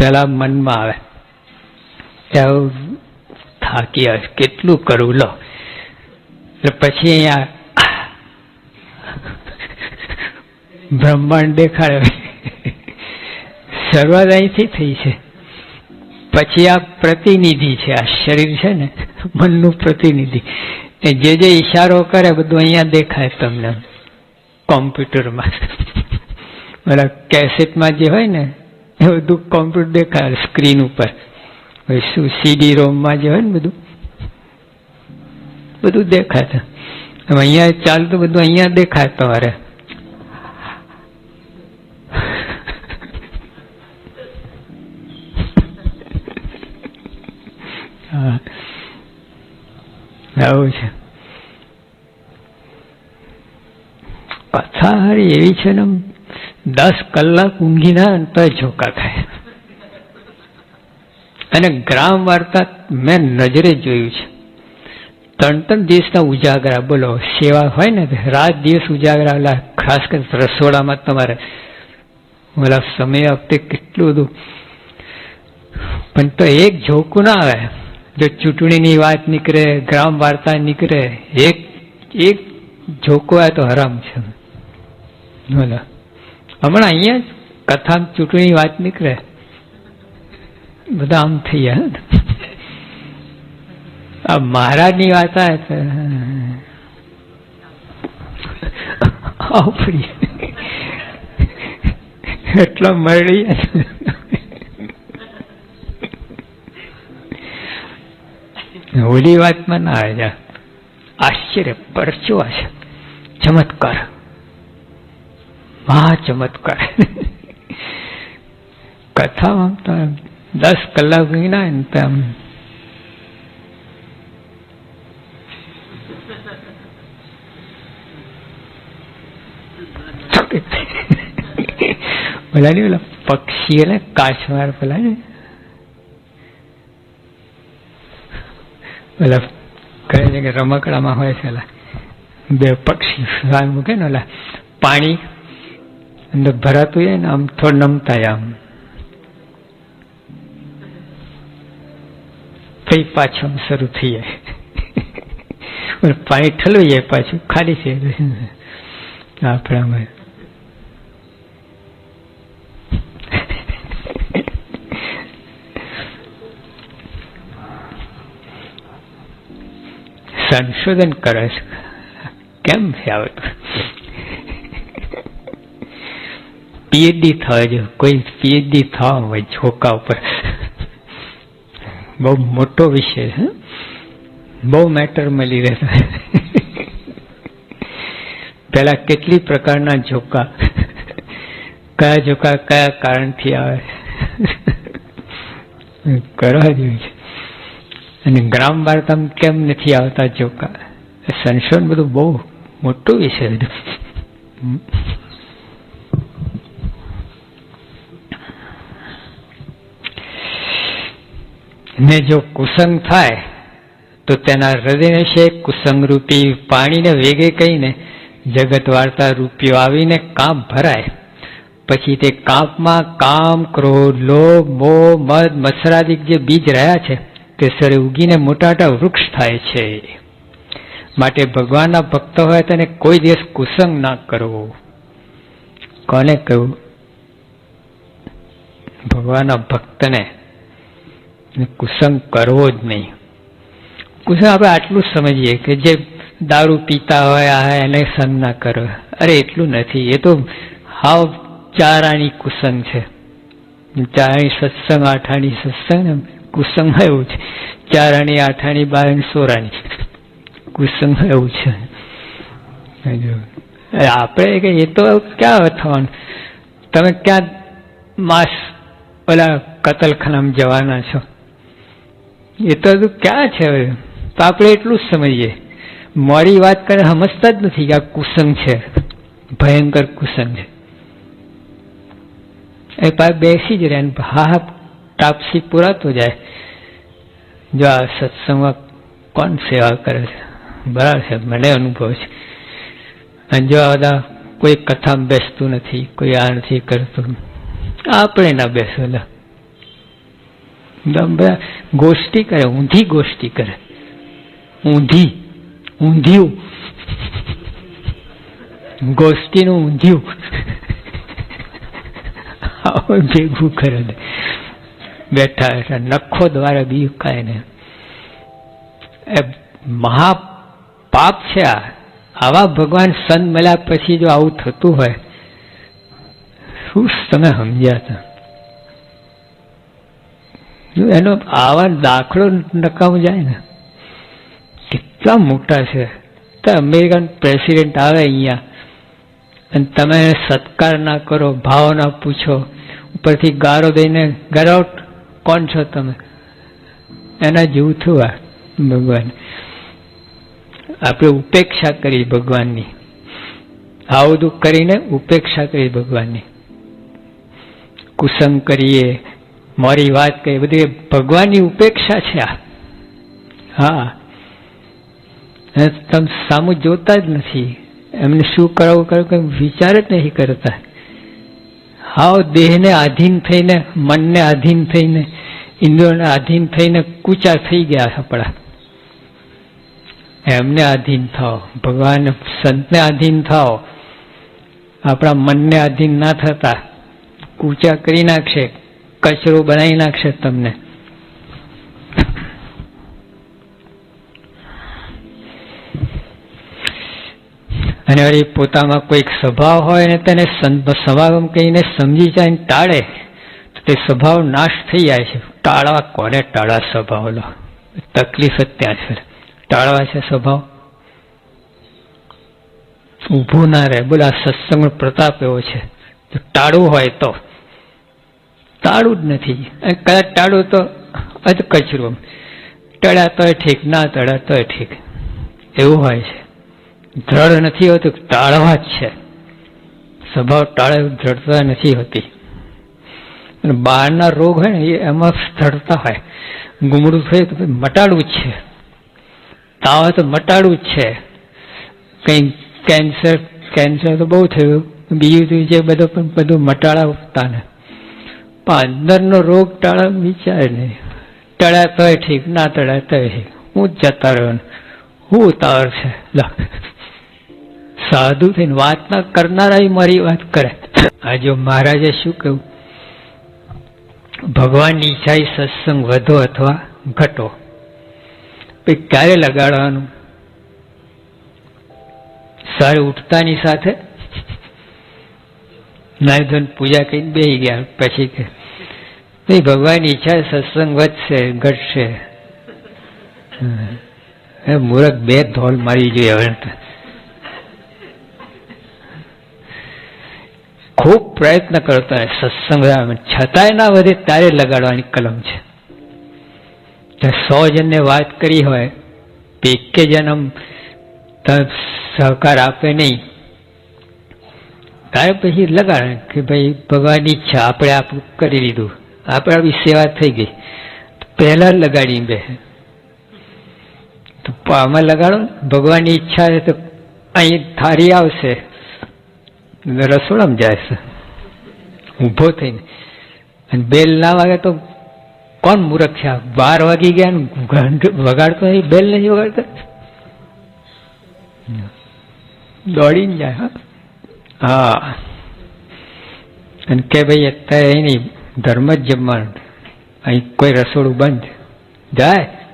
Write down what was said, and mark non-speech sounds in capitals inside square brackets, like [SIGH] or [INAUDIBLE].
પેલા મનમાં આવે. એવું થાકી આવે. કેટલું કરવું લો. એટલે પછી અહીંયા બ્રહ્માંડ દેખાડે. શરૂઆત અહીંથી થઈ છે. પછી આ પ્રતિનિધિ છે. આ શરીર છે ને, મનનું પ્રતિનિધિ. એ જે જે ઈશારો કરે, બધું અહીંયા દેખાય તમને. કોમ્પ્યુટરમાં. [LAUGHS] બરાબર કેસેટમાં જે હોય ને એ બધું કોમ્પ્યુટર દેખાય સ્ક્રીન ઉપર. શું સીડી રોમમાં જે હોય ને બધું? બધું દેખાય હવે અહીંયા ચાલતું બધું અહીંયા દેખાય તમારે. આવું છે. કથા હારી એવી છે ને દસ કલાક ઊંઘી ના તો ઝોકા થાય અને ગ્રામ વાર્તા મેં નજરે જોયું છે. ત્રણ ત્રણ દિવસના ઉજાગરા, બોલો, સેવા હોય ને રાત દિવસ ઉજાગરા ઓલા ખાસ કરીને રસોડામાં તમારે. ઓલા સમય વખતે કેટલું બધું. પણ તો એક ઝોકું ના આવે. જો ચૂંટણીની વાત નીકળે, ગ્રામ વાર્તા નીકળે, એક એક ઝોકો તો હરામ છે. બોલો. હમણાં અહીંયા કથામાં ચૂંટણી વાત નીકળે. બધા આમ થઈ ગયા. આ મહારાજની વાત આવે એટલો મળી ઓલી વાતમાં ના આવે આશ્ચર્ય પરચો છે ચમત્કાર. મહા ચમત્કાર. કથામાં તો દસ કલાક વિના ને તેમ પેલા નહીં પેલા પક્ષી એટલે કાચમાર પેલા ને? પેલા કહે છે કે રમકડામાં હોય છે બે પક્ષી. મૂકે ને ઓલા. પાણી અંદર ભરાતું હોય ને આમ થોડું નમતા આમ. પછી પાછું શરૂ થઈ જાય. પાણી ઠલવી જાય પાછું, ખાલી છે. આપણામાં. સંશોધન કરે છે. કેમ છે આવતું પીએચડી થવા કોઈ પીએચડી થવા હોય છોકા ઉપર. બહુ મોટો વિષય છે બહુ મેટર મળી રહેશે પેલા કેટલી પ્રકારના ઝોકા કયા ઝોકા કયા કારણથી આવે? કરવા જેવું છે. અને ગ્રામ વાર્તામાં કેમ નથી આવતા ઝોકા સંશોધન બધું બહુ મોટું વિષય બધું ને જો કુસંગ થાય, તો તેના હૃદયને છે કુસંગ રૂપી પાણીને વેગે કહીને જગત વાર્તા રૂપિયો આવીને કામ ભરાય. પછી તે કાપમાં કામ, ક્રોધ, લોભ, મોહ, મદ, મત્સરાદિક જે બીજ રહ્યા છે, તે સરે ઉગીને મોટા મોટા વૃક્ષ થાય છે. માટે ભગવાનના ભક્ત હોય તેને કોઈ દિવસ કુસંગ ના કરવો. કોને કહ્યું? ભગવાનના ભક્તને. કુસંગ કરવો જ નહીં. કુસંગ આપણે આટલું સમજીએ કે જે દારૂ પીતા હોય, આ એને સંગ ના કરો. અરે, એટલું નથી. એ તો હાવ ચારાની કુસંગ છે. ચારાણી સત્સંગ આઠાણી સત્સંગ ને કુસંગમાં એવું છે. ચારાણી આઠાણી બારાની સોરાણી કુસંગમાં એવું છે. આપણે કે એ તો ક્યાં થવાનું? તમે ક્યાં માસ, ઓલા કતલખાનામાં જવાના છો? એ તો ક્યાં છે હવે? તો આપણે એટલું જ સમજીએ. મોડી વાત કરે, સમજતા જ નથી કે આ કુસંગ છે. ભયંકર કુસંગ છે. એ પાસે બેસી જ રહે હા હા, તાપસી પુરાતો જાય. જો આ સત્સંગમાં કોણ સેવા કરે છે? બરાબર છે, મને અનુભવ છે. અને જો આ બધા કોઈ કથામાં બેસતું નથી, કોઈ આ નથી કરતું, આપણે ના બેસો બધા. ગોષ્ઠી કરે, ઊંધી ગોષ્ઠી કરે. ઊંધી, ઊંધિયું. ગોષ્ઠીનું ઊંધિયું. ભેગું કરે બેઠા બેઠા નખો દ્વારા બી કાય ને. એ મહા પાપ છે આ. આવા ભગવાન સંત મળ્યા પછી જો આવું થતું હોય, શું તમે સમજ્યા હતા? એનો આવા દાખલો નકામ જાય ને, કેટલા મોટા છે. તો અમેરિકન પ્રેસિડેન્ટ આવે અહીંયા અને તમે સત્કાર ના કરો ભાવ ના પૂછો, ઉપરથી ગારો દઈને ગરાઉટ કોણ છો તમે? એના જેવું થયું આ ભગવાન. આપણે ઉપેક્ષા કરી ભગવાનની. આવું બધું કરીને ઉપેક્ષા કરી ભગવાનની. કુસંગ કરીએ મારી વાત કઈ બધી ભગવાનની ઉપેક્ષા છે આ. હા. તમે સામું જોતા જ નથી. એમને શું કરાવું, કરવું કઈ વિચાર જ નહીં કરતા. હાવ દેહને આધીન થઈને, મનને આધીન થઈને, ઇન્દ્રિયોને આધીન થઈને કૂચા થઈ ગયા આપણા. એમને આધીન થાઓ. ભગવાન સંતને આધીન થાઓ. આપણા મનને આધીન ના થતા. કૂચા કરી નાખશે કચરો બનાવી નાખશે તમને. અને વળી પોતામાં કોઈક સ્વભાવ હોય ને તેને સ્વભાવ કહીને સમજી જાય ને ટાળે, તો તે સ્વભાવ નાશ થઈ જાય છે. ટાળવા કોને ટાળવા સ્વભાવ લો તકલીફ જ ત્યાં છે. ટાળવા છે સ્વભાવ? ઊભું ના રહે. બોલા સત્સંગ પ્રતાપ એવો છે. ટાળવું હોય તો. ટાળવું જ નથી કદાચ ટાળવું તો અધ કચરું ટળ્યા તોય ઠીક ના ટળ્યા તોય ઠીક એવું હોય છે। દ્રઢ નથી હોતું, ટાળવા જ છે। સ્વભાવ ટાળે, દ્રઢતા નથી હોતી। અને બહારના રોગ હોય ને, એ એમાં સ્થળતા હોય। ગુમડું થયું તો મટાડવું જ છે। તાવ તો મટાડવું જ છે। કંઈ કેન્સર કેન્સર તો બહુ થયું, બીજું જે બધું પણ બધું મટાડતા ને। અંદરનો રોગ ટાળા વિચારે નહીં. ટળ્યા તોય ઠીક, ના ટળ્યા તોય ઠીક. હું જ જતા રહ્યો હું ઉતાવળ છે. સાધુ થઈને વાત ના કરનારા મારી વાત કરે. આજે મહારાજે શું કહ્યું? ભગવાનની ઈચ્છા સત્સંગ વધો અથવા ઘટો. પછી ક્યારે લગાડવાનું? સવારે ઉઠતાની સાથે? નાયધન પૂજા કરીને બેસી ગયા. પછી કે નહીં, ભગવાનની ઈચ્છા સત્સંગ વધશે, ઘટશે. મૂરખ બે ધોલ મારી જોઈએ હવે. ખૂબ પ્રયત્ન હોય સત્સંગ છતાંય ના વધે ત્યારે લગાડવાની કલમ છે. સો જણને વાત કરી હોય એકે જન્મ સહકાર આપે નહીં. ત્યારે પછી લગાડે કે ભાઈ ભગવાનની ઈચ્છા, આપણે આપણું કરી લીધું. આપણે આવી સેવા થઈ ગઈ. પહેલા જ લગાડી બે. તો આમાં લગાડો ભગવાનની ઈચ્છા છે તો અહીં થારી આવશે. રસોડામાં જાય છે. ઊભો થઈને. અને બેલ ના વાગે તો કોણ મૂર્ખ છે? બાર વાગી ગયા વગાડતો એ બેલ નથી વગાડતા? દોડીને જાય, હા. અને કે ભાઈ, અત્યારે નહીં ધર્મ જ જમવાનું. અહીં કોઈ રસોડું બંધ. જાય.